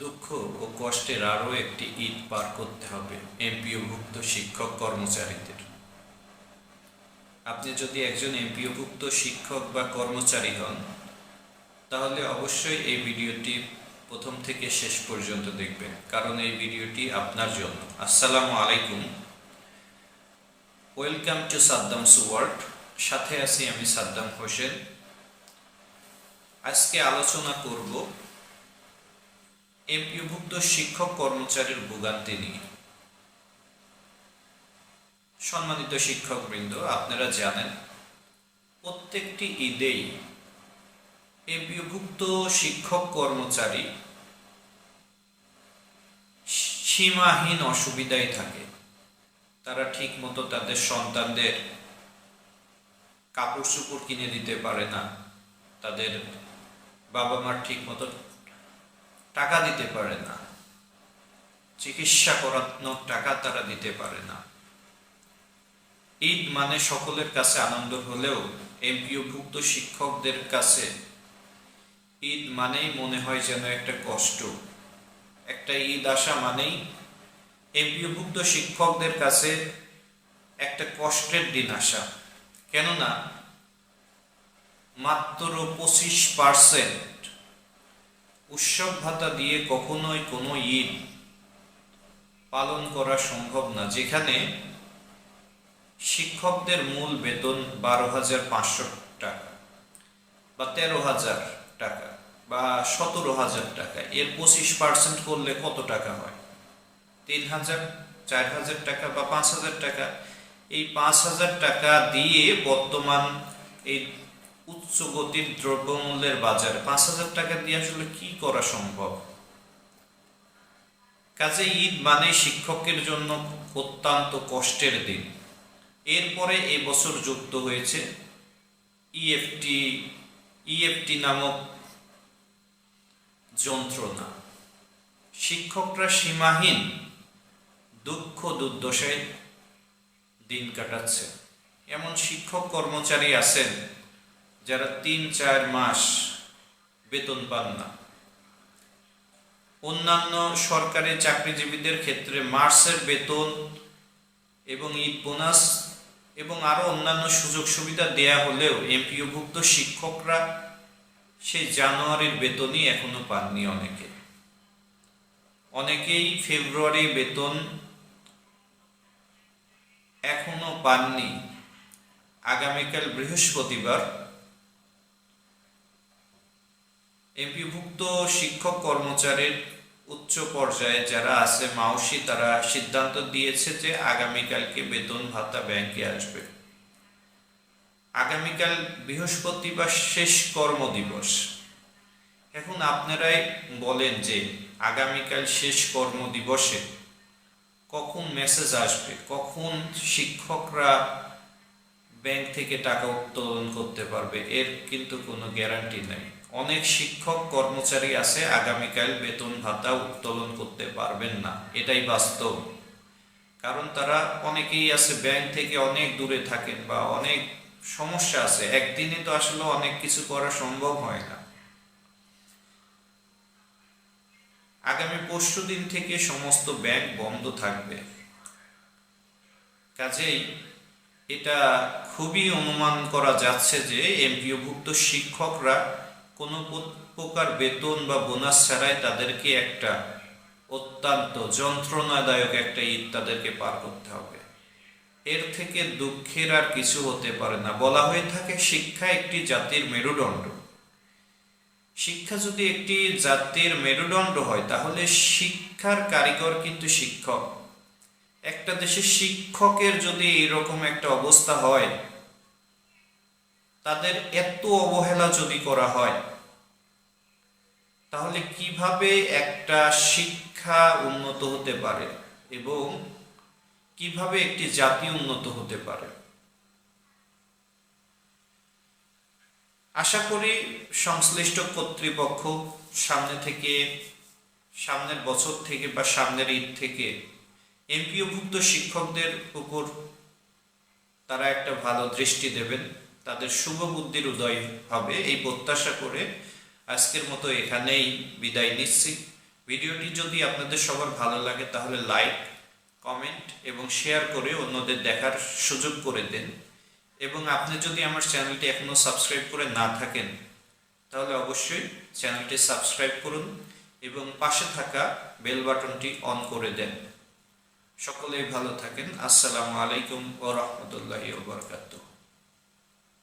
দুঃখ ও কষ্টের আরও একটি ঈদ পার করতে হবে, এমপিওভুক্ত শিক্ষক কর্মচারীদের। আপনি যদি একজন এমপিওভুক্ত শিক্ষক বা কর্মচারী হন, তাহলে অবশ্যই এই ভিডিওটি প্রথম থেকে শেষ পর্যন্ত দেখবেন, কারণ এই ভিডিওটি আপনার জন্য। আসসালামু আলাইকুম। ওয়েলকাম টু সাদ্দাম সুওয়ার্ড। সাথে আছি আমি সাদ্দাম হোসেন। আজকে আলোচনা করব এমপিওভুক্ত শিক্ষক কর্মচারীর ভোগান্তি নিয়ে। সম্মানিত শিক্ষকবৃন্দ, আপনারা জানেন, প্রত্যেকটি ঈদেই এমপিওভুক্ত শিক্ষক কর্মচারী সীমাহীন অসুবিধায় থাকে। তারা ঠিক মতো তাদের সন্তানদের কাপড় চোপড় কিনে দিতে পারে না। তাদের বাবা মার ঠিক মতো টাকা দিতে পারে না। চিকিৎসা করানোর টাকা তারা দিতে পারে না। ঈদ মানে সকলের কাছে আনন্দ হলেও এমপিওভুক্ত শিক্ষকদের কাছে ঈদ মানেই মনে হয় যেন একটা কষ্ট। একটা ঈদ আসা মানেই এমপিওভুক্ত শিক্ষকদের কাছে একটা কষ্টের দিন আসা। কেননা মাত্র পঁচিশ পার্সেন্ট উৎসব ভাতা দিয়ে কখনোই কোনো ঈদ পালন করা সম্ভব না। যেখানে শিক্ষকদের মূল বেতন বারো হাজার পাঁচশো টাকা বা তেরো হাজার টাকা বা সতেরো হাজার টাকা। এর পঁচিশ পার্সেন্ট করলে কত টাকা হয়? তিন হাজার, চার হাজার টাকা বা পাঁচ হাজার টাকা। এই পাঁচ হাজার টাকা দিয়ে বর্তমান এই উচ্চ গতির দ্রব্যমূল্যের বাজারে পাঁচ হাজার টাকা দিয়ে আসলে কি করা সম্ভব? কাজে ঈদ মানে শিক্ষকের জন্য অত্যন্ত কষ্টের দিন। এরপরে এবছর যুক্ত হয়েছে ইএফটি ইএফটি নামক যন্ত্রণা। শিক্ষকরা সীমাহীন দুঃখ দুর্দশায় দিন কাটাচ্ছে। এমন শিক্ষক কর্মচারী আছেন যারা তিন, চার মাস বেতন পান না। অন্যান্য সরকারি চাকরিজীবীদের ক্ষেত্রে মার্চের বেতন এবং ঈদ বোনাস এবং আরও অন্যান্য সুযোগ সুবিধা দেয়া হলেও এমপিওভুক্ত শিক্ষকরা সেই জানুয়ারির বেতনই এখনও পাননি অনেকে। অনেকেই ফেব্রুয়ারি বেতন এখনও পাননি। আগামীকাল বৃহস্পতিবার এমপিভুক্ত শিক্ষক কর্মচারীর উচ্চ পর্যায়ে যারা আছে, মাউসি, তারা সিদ্ধান্ত দিয়েছে যে আগামীকালকে বেতন ভাতা ব্যাংকে আসবে। আগামীকাল বৃহস্পতিবার শেষ কর্মদিবস। এখন আপনারাই বলেন যে আগামীকাল শেষ কর্মদিবসে কখন মেসেজ আসবে, কখন শিক্ষকরা ব্যাংক থেকে টাকা উত্তোলন করতে পারবে, এর কিন্তু কোনো গ্যারান্টি নেই। অনেক শিক্ষক, কর্মচারী আছে, আগামীকাল বেতন ভাতা উত্তোলন করতে পারবেন না। এটাই বাস্তব। কারণ তারা অনেকেই আছে ব্যাংক থেকে অনেক দূরে থাকেন বা অনেক সমস্যা আছে। একদিনে তো আসলে অনেক কিছু করা সম্ভব হয় না। আগামী পরশু দিন থেকে সমস্ত ব্যাংক বন্ধ থাকবে। কাজেই এটা খুবই অনুমান করা যাচ্ছে যে এমপিওভুক্ত শিক্ষকরা কোনো প্রকার বেতন বা বোনাস ছাড়াই তাদেরকে একটা অত্যন্ত যন্ত্রণাদায়ক একটা ঈদ তাদেরকে পার করতে হবে। এর থেকে দুঃখের আর কিছু হতে পারে না। বলা হয়ে থাকে, শিক্ষা একটি জাতির মেরুদণ্ড। শিক্ষা যদি একটি জাতির মেরুদণ্ড হয়, তাহলে শিক্ষার কারিগর কিন্তু শিক্ষক। একটা দেশের শিক্ষকের যদি এরকম একটা অবস্থা হয়, তাদের এত অবহেলা যদি করা হয়, তাহলে কীভাবে একটা শিক্ষা উন্নত হতে পারে এবং কীভাবে একটি জাতি উন্নত হতে পারে? আশা করি সংশ্লিষ্ট কর্তৃপক্ষ সামনে থেকে, সামনের বছর থেকে বা সামনের ঈদ থেকে এমপিওভুক্ত শিক্ষকদের উপর তারা একটা ভালো দৃষ্টি দেবেন। তাদের শুভ বুদ্ধির উদয় হবে। এই প্রত্যাশা করে আজকের মতো এখানেই বিদায় নিচ্ছি। ভিডিওটি যদি আপনাদের সবার ভালো লাগে তাহলে লাইক, কমেন্ট এবং শেয়ার করে অন্যদের দেখার সুযোগ করে দেন। এবং আপনি যদি আমার চ্যানেলটি এখনও সাবস্ক্রাইব করে না থাকেন, তাহলে অবশ্যই চ্যানেলটি সাবস্ক্রাইব করুন এবং পাশে থাকা বেল বাটনটি অন করে দেন। সকলেই ভালো থাকেন। আসসালামু আলাইকুম ও রহমতুল্লাহ ওবরকাতুহ